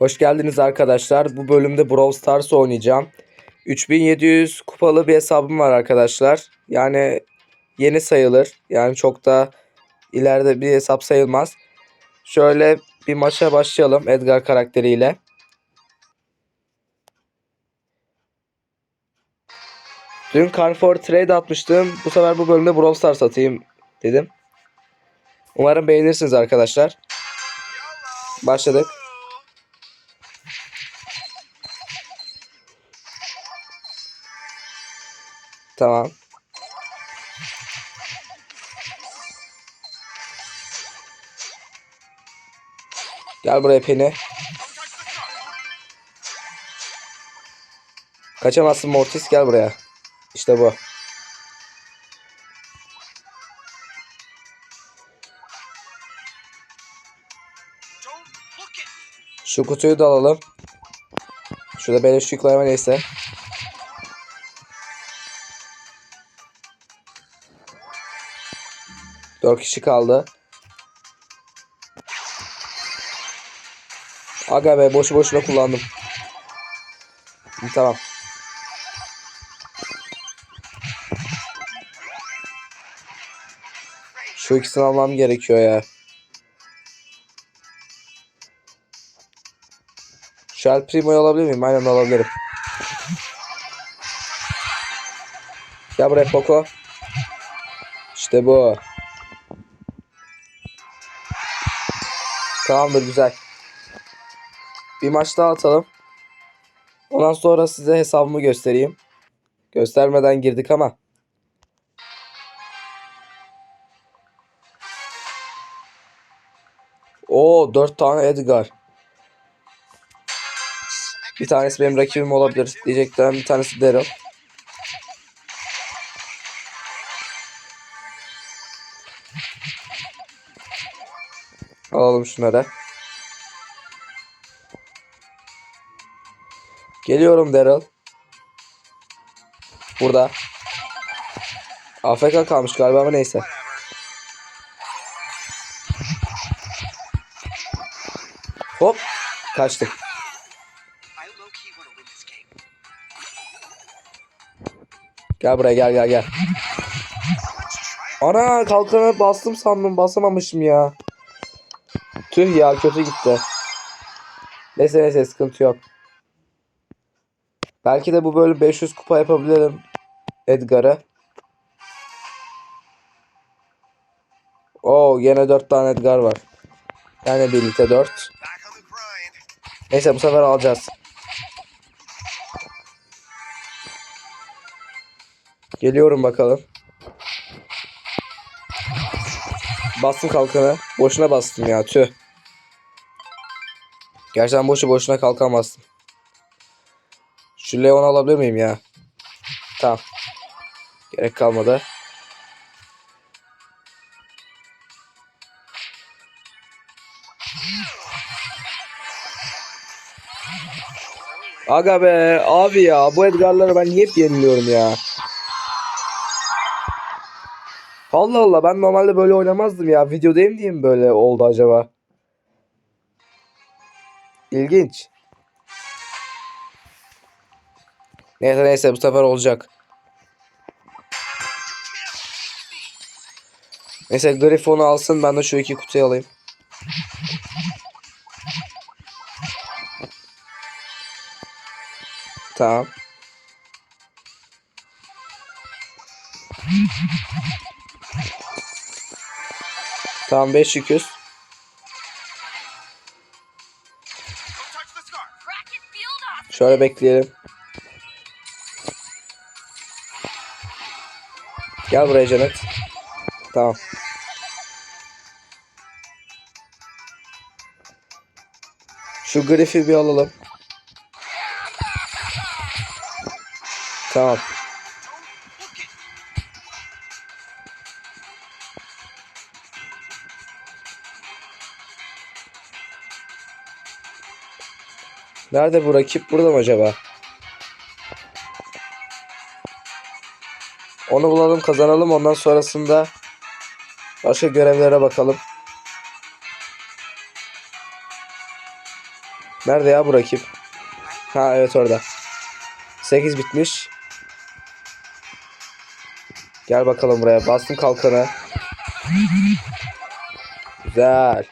Hoş geldiniz arkadaşlar. Bu bölümde Brawl Stars oynayacağım. 3700 kupalı bir hesabım var arkadaşlar. Yani yeni sayılır. Yani çok da ileride bir hesap sayılmaz. Şöyle bir maça başlayalım Edgar karakteriyle. Dün Carrefour Trade atmıştım. Bu sefer bu bölümde Brawl Stars atayım dedim. Umarım beğenirsiniz arkadaşlar. Başladık. Tamam. Gel buraya Penny. Kaçamazsın Mortis gel buraya. İşte bu. Şu kutuyu da alalım. Şurada beleş yükleme neyse. Dört kişi kaldı. Aga be boşu boşuna kullandım. Tamam. Şu ikisini almam gerekiyor ya. Şu El Primo'yu alabilir miyim? Aynen alabilirim. Gel buraya Poco. İşte bu. Tamamdır güzel. Bir maç daha atalım. Ondan sonra size hesabımı göstereyim. Göstermeden girdik ama. Oo 4 tane Edgar. Bir tanesi benim rakibim olabilir diyecektim. Bir tanesi Daryl. Alalım şunları. Geliyorum Daryl. Burada. AFK kalmış galiba ama neyse. Hop. Kaçtık. Gel buraya gel gel gel. Ana kalkanı bastım sandım basamamışım ya. Tüh ya kötü gitti. Neyse neyse sıkıntı yok. Belki de bu böyle 500 kupa yapabilirim Edgar'a. Oo yine 4 tane Edgar var. Yani birlikte 4. Back on the grind. Neyse bu sefer alacağız. Geliyorum bakalım. Bastım kalkanı. Boşuna bastım ya tüh. Gerçekten boşu boşuna kalkan bastım. Şu Leon alabilir miyim ya? Tamam. Gerek kalmadı. Aga be abi ya bu Edgar'ları ben hep yeniliyorum ya. Allah Allah ben normalde böyle oynamazdım ya. Videodayım diye mi böyle oldu acaba? İlginç. Neyse neyse bu sefer olacak. Neyse Griffon'u alsın ben de şu iki kutuyu alayım. Tamam. Tamam 5 yüküz. Şöyle bekleyelim. Gel buraya Cennet. Tamam. Şu grifi bir alalım. Tamam. Nerede bu rakip? Burada mı acaba? Onu bulalım kazanalım ondan sonrasında başka görevlere bakalım. Nerede ya bu rakip? Ha evet orada. 8 bitmiş. Gel bakalım buraya. Bastım kalkanı. Güzel.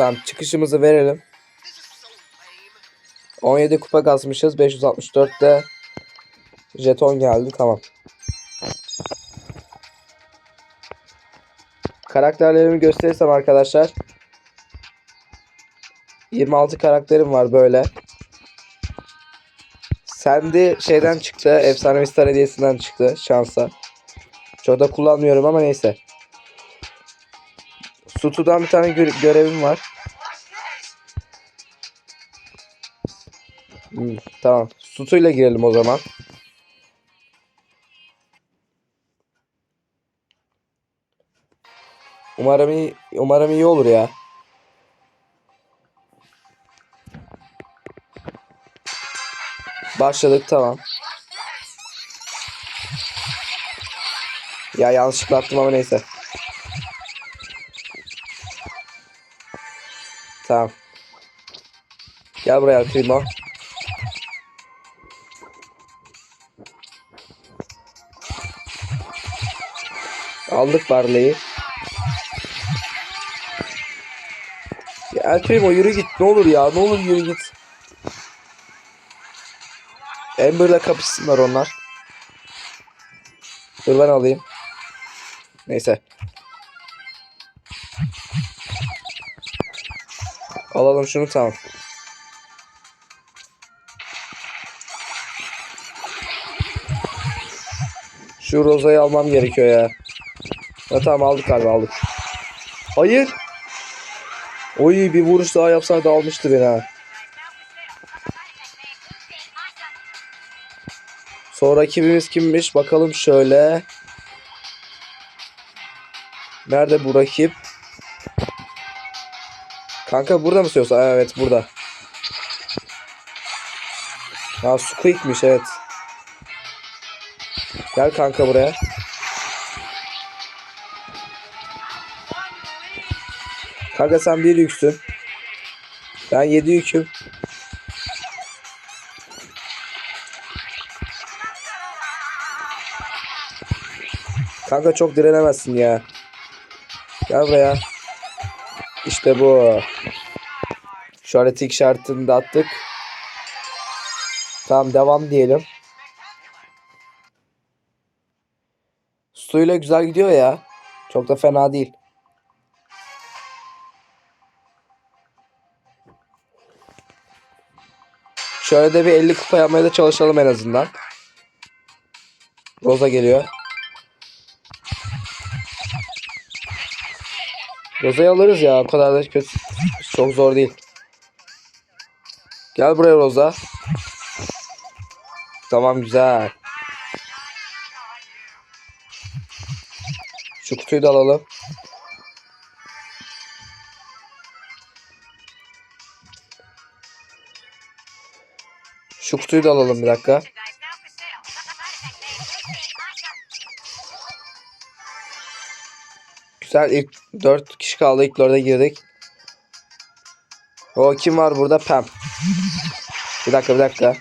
Tamam çıkışımızı verelim. This is so lame. 17 kupa kasmışız. 564'te jeton geldi. Tamam. Karakterlerimi gösterirsem arkadaşlar. 26 karakterim var böyle. Sandy şeyden çıktı. Efsanevi Star hediyesinden çıktı. Şansa. Çok da kullanmıyorum ama neyse. Sutu'dan bir tane gö- görevim var. Tamam. Sutu'yla girelim o zaman. Umarım iyi, umarım iyi olur ya. Başladık tamam. Ya yanlışlıkla attım ama neyse. Tamam. Gel buraya Primo. Aldık Barley'i. Ya El Primo yürü git ne olur ya ne olur yürü git. Amber'la kapışsınlar onlar. Dur ben alayım. Neyse. Alalım şunu tamam. Şu rozayı almam gerekiyor ya. Ya tamam aldık galiba aldık. Hayır. Oy bir vuruş daha yapsaydı almıştı beni ha. Sonra rakibimiz kimmiş? Bakalım şöyle. Nerede bu rakip? Kanka burada mı söylüyorsun? Evet burada. Ya Squeak'miş evet. Gel kanka buraya. Kanka sen bir yüksün. Ben yedi yüküm. Kanka çok direnemezsin ya. Gel buraya. İşte bu. Şu aretik şartını da attık. Tamam devam diyelim. Suyla güzel gidiyor ya. Çok da fena değil. Şöyle de bir 50 kupa yapmaya da çalışalım en azından. Rosa geliyor. Rosa'yı alırız ya. O kadar da kötü. Çok zor değil. Gel buraya Rosa. Tamam güzel. Şu kutuyu da alalım. Şu kutuyu da alalım bir dakika. Güzel ilk 4 kişi kaldı. İlk 4'e girdik. O kim var burada? Pam. Bir dakika bir dakika.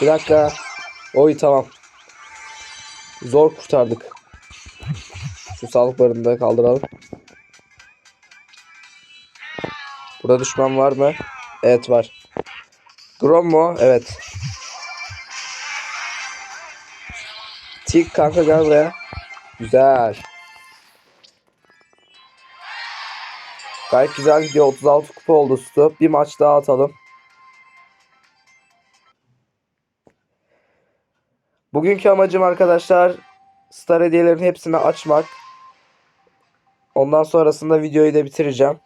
Bir dakika. Oy tamam. Zor kurtardık. Şu sağlık barını da kaldıralım. Burada düşman var mı? Evet var. Grom mu? Evet. Tik kanka gel buraya. Güzel. Gayet güzel gidiyor. 36 kupa oldu Stu. Bir maç daha atalım. Bugünkü amacım arkadaşlar Star hediyelerin hepsini açmak. Ondan sonrasında videoyu da bitireceğim.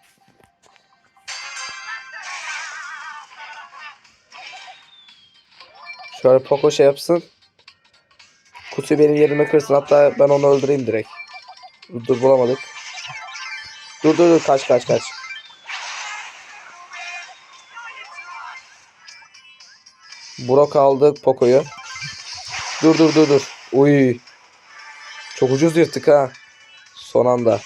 Şöyle Poco şey yapsın. Kutuyu benim yerime kırsın. Hatta ben onu öldüreyim direkt. Dur bulamadık. Dur dur dur kaç kaç kaç. Brok aldık Poco'yu. Dur dur dur dur. Uy. Çok ucuz yırttık ha. Son anda.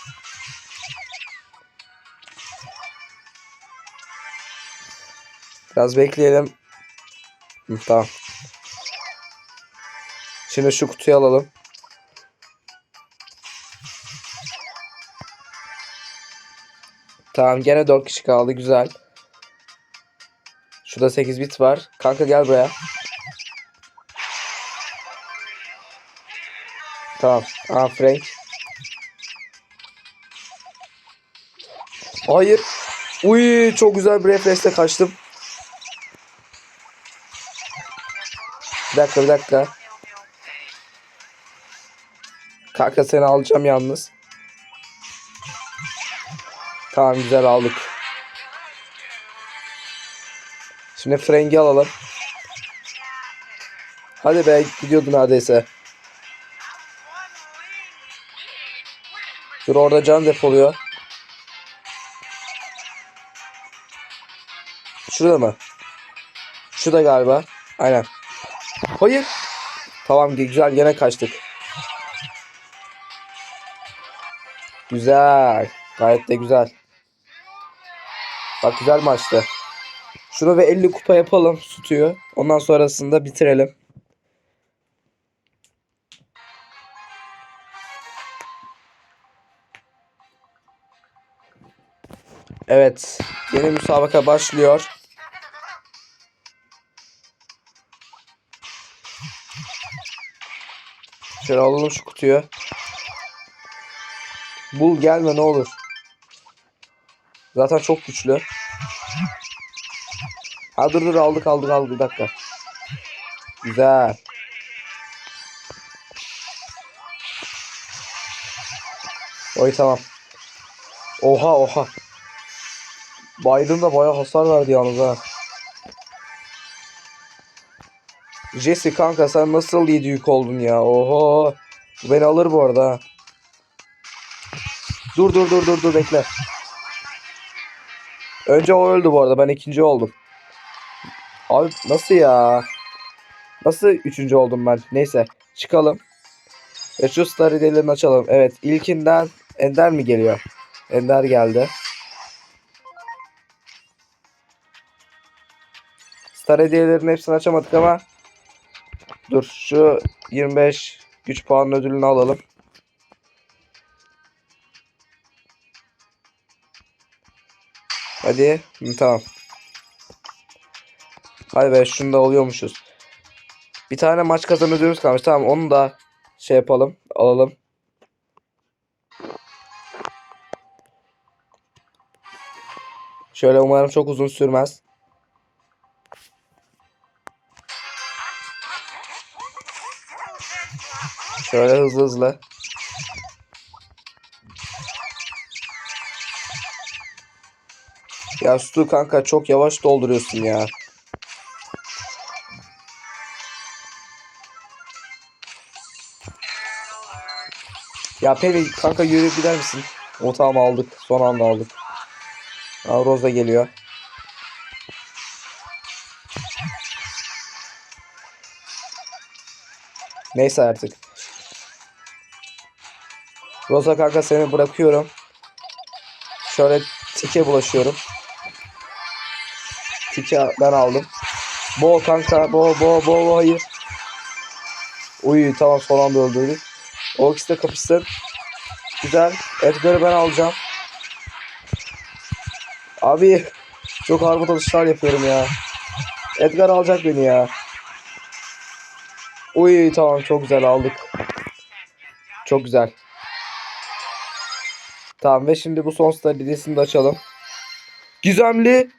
Biraz bekleyelim. Hı, tamam. Şimdi şu kutuyu alalım. Tamam gene 4 kişi kaldı güzel. Şurada 8 bit var. Kanka gel buraya. Tamam. Aa Frank. Hayır. Uy çok güzel bir refleksle kaçtım. Bir dakika bir dakika. Kanka seni alacağım yalnız. Tamam güzel aldık. Şimdi Frank'i alalım. Hadi be gidiyordu neredeyse. Dur orada can depoluyor. Şurada mı? Şurada galiba. Aynen. Hayır. Tamam güzel yine kaçtık. Güzel. Gayet de güzel. Bak güzel maçtı. Şunu ve 50 kupa yapalım sütüyor. Ondan sonrasında bitirelim. Evet. Yeni müsabaka başlıyor. Şöyle alalım şu kutuyu. Bul gelme ne olur. Zaten çok güçlü. Ha dur dur aldık aldık aldık bir dakika. Güzel. Oy tamam. Oha oha. Biden da bayağı hasar verdi yalnız ha. Jesse kanka sen nasıl 7 yük oldun ya? Oho. Bu beni alır bu arada. ha. Dur dur dur dur dur bekle. Önce o öldü bu arada. Ben ikinci oldum. Abi nasıl ya? Nasıl üçüncü oldum ben? Neyse. Çıkalım. Ve şu star hediyelerini açalım. Evet. ilkinden Ender mi geliyor? Ender geldi. Star hediyelerin hepsini açamadık ama Dur şu 25 güç puan ödülünü alalım. Hadi. Hı, tamam. Hadi be şunu da oluyormuşuz. Bir tane maç kazan ödülümüz kalmış. Tamam onu da şey yapalım. Alalım. Şöyle umarım çok uzun sürmez. Şöyle hızlı hızlı. Ya Stu kanka çok yavaş dolduruyorsun ya. Ya Penny kanka yürüyüp gider misin? O tamam aldık. Son anda aldık. Aa, Rose da geliyor. Neyse artık. Rosa kanka seni bırakıyorum. Şöyle tike bulaşıyorum. Tike ben aldım. Bo kanka bo bo bo bo hayır. Uy tamam son anda öldürdük. O ikisi de kapışsın. Güzel. Edgar'ı ben alacağım. Abi çok harbut alışlar yapıyorum ya. Edgar alacak beni ya. Uy tamam çok güzel aldık. Çok güzel. Tamam ve şimdi bu son stabilitesini de açalım. Gizemli.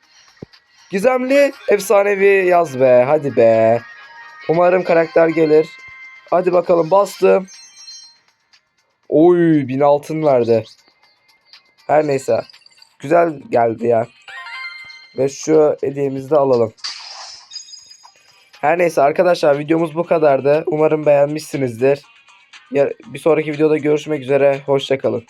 Gizemli. Efsanevi yaz be. Hadi be. Umarım karakter gelir. Hadi bakalım bastım. Oy bin altın verdi. Her neyse. Güzel geldi ya. Ve şu hediyemizi de alalım. Her neyse arkadaşlar videomuz bu kadardı. Umarım beğenmişsinizdir. Bir sonraki videoda görüşmek üzere. Hoşçakalın.